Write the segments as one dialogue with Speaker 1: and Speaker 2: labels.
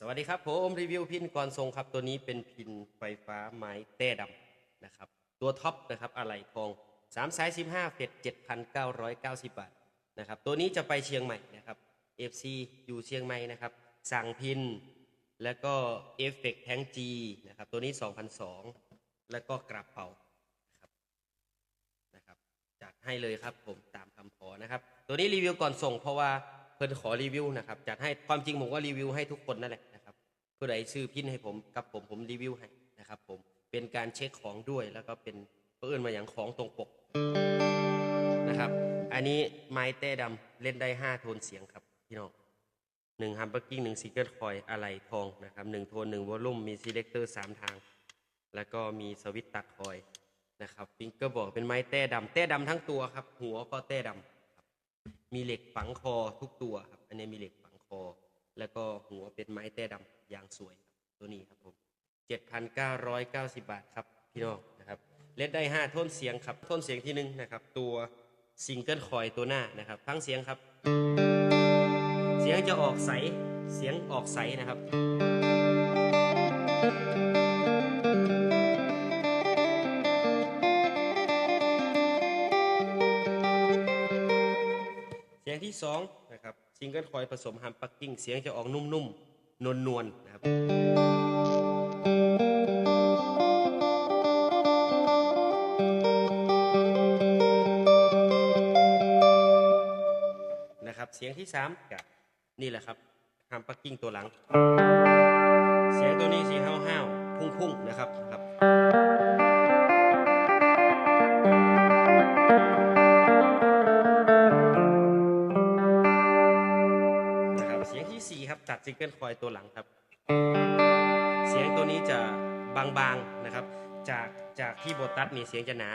Speaker 1: สวัสดีครับผมรีวิวพินก่อนทรงครับ ตัวนี้เป็นพินไฟฟ้าไม้แต้ดำนะครับ ตัวท็อปนะครับอะไหล่ทอง3สาย15เฟด7,990 บาทนะครับตัวนี้จะไปเชียงใหม่นะครับ FC อยู่เชียงใหม่นะครับ สั่งพิน แล้วก็เอฟเฟกแทงจีนะครับตัวนี้ 2,002แล้วก็กระเป๋านะครับนะครับจัดให้เลยครับผมตามคำขอนะครับ ตัวนี้รีวิวก่อนส่งเพราะว่า เพิ่นขอรีวิวนะครับจัดให้ความจริงผมก็รีวิวให้ทุกคนนั่นแหละนะครับผู้ใดซื้อพินให้ผมกับผมผมรีวิวให้นะครับ ผมเป็นการเช็คของด้วยแล้วก็เป็นเพื่อนมาอย่างของตรงปกนะครับ อันนี้ไม้แต้ดำเล่นได้5โทนเสียงครับพี่น้องหนึ่งฮัมเบอร์กิ้งหนึ่งซิงเกิลคอยอะไหล่ทองนะครับหนึ่งโทนหนึ่งวอลลุ่มมีซีเลคเตอร์สามทาง แล้วก็มีสวิตช์ตัดคอยนะครับฟิงเกอร์บอกเป็นไม้แต้ดำแต้ดำทั้งตัวครับ หัวก็แต้ดำ มีเหล็กฝังคอทุกตัวครับ อันนี้มีเหล็กฝังคอ แล้วก็หัวเป็นไม้แต้ดำอย่างสวยครับตัวนี้ครับผม7,990 บาทครับพี่น้องนะครับเล่นได้5โทนเสียงครับโทนเสียงที่หนึ่งนะครับ ตัวซิงเกิลคอยตัวหน้านะครับทั้งเสียงครับ เสียงจะออกใสเสียงออกใสนะครับ ที่สองนะครับซิงเกิลคอยผสมฮัมปักกิ้งเสียงจะออกนุ่มๆ นวลๆนะครับนะครับเสียงที่สามกับนี่แหละครับฮัมปักกิ้งตัวหลัง เสียงตัวนี้สีห้าวๆพุ่งๆนะครับครับนะครับ ซิงเกิลคอยตัวหลังครับ เสียงตัวนี้จะบางๆนะครับ จากจากที่โบตัสนี่เสียงจะหนา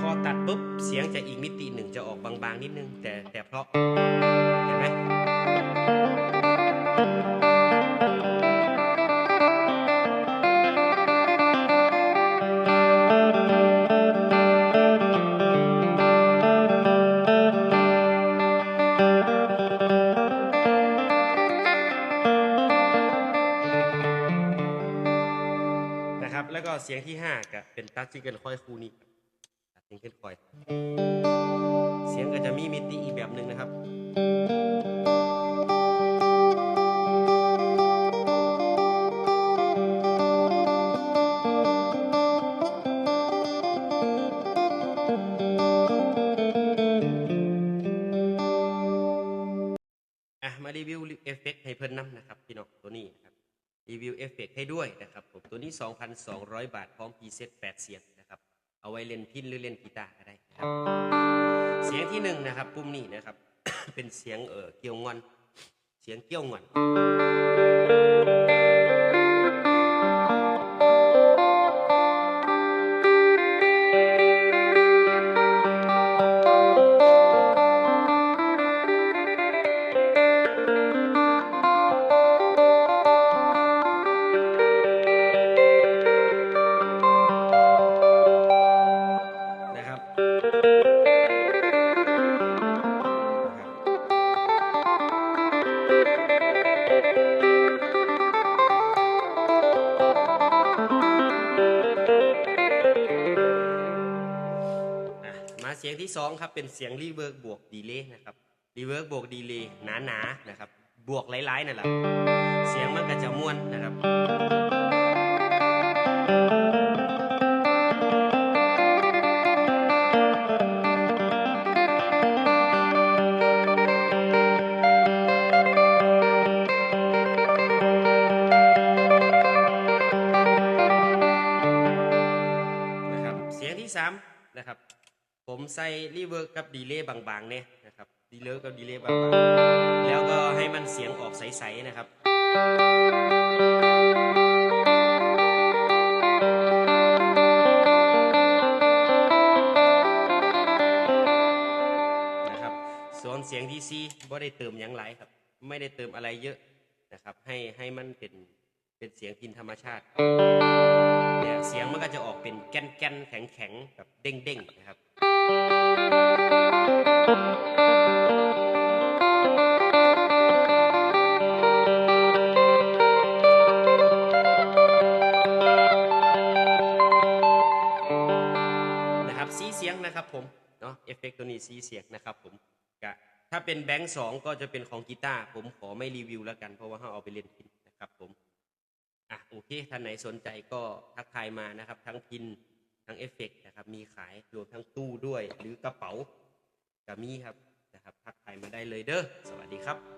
Speaker 1: พอตัดปุ๊บเสียงจะอีกมิติหนึ่งจะออกบางๆนิดนึง แต่แต่เพราะ ครับ แล้วก็เสียงที่5ก็เป็นตัดซิงเกิลคอยคูนี้ตัดซิงเกิลคอย เสียงก็จะมีมิติอีกแบบหนึ่งนะครับมารีวิวเอฟเฟกให้เพิ่นน้ำนะครับ พี่น้องตัวนี้นะครับ รีวิวเอฟเฟกต์ให้ด้วยนะครับผมตัวนี้ 2,200 บาท พร้อมพีเซต8เสียงนะครับ เอาไว้เล่นพินหรือเล่นกีตาร์ก็ได้นะครับเสียงที่หนึ่งนะครับปุ่มนี้นะครับ เป็นเสียงเออเกี่ยวงอน เสียงเกี่ยวงอน เสียงที่สองครับเป็นเสียงรีเวิร์กบวกดีเลย์นะครับรีเวิร์กบวกดีเลย์หนาๆนะครับบวกหลายๆนั่นแหละเสียงมันก็จะม่วนนะครับนะครับเสียงที่สาม ผมใส่รีเวิร์กกับดีเลย์บางๆเนี่ยนะครับดีเลย์กับดีเลย์บางๆแล้วก็ให้มันเสียงออกใสๆนะครับนะครับส่วนเสียงที่ซีบ่ได้เติมหยังหลายครับ ไม่ได้เติมอะไรเยอะนะครับ ให้ให้มันเป็นเป็นเสียงพินธรรมชาติเนี่ยเสียงมันก็จะออกเป็นแก่นแก่นแข็งแข็งแบบเด้งเด้งๆ นะครับเสียงนะครับผมเอฟเฟกตัวนี้สีเสียงนะครับผมถ้าเป็นแบงค์สองก็จะเป็นของกีตาร์ผมขอไม่รีวิวแล้วกัน เพราะว่าเขาเอาไปเล่นพินนะครับผมอะโอเคท่านไหนสนใจก็ทักทายมานะครับ ทั้งพิน ทั้งเอฟเฟกนะครับ มีขายรวมทั้งตู้ด้วย หรือกระเป๋าก็มีครับนะครับทักทายมาได้เลยเด้อสวัสดีครับ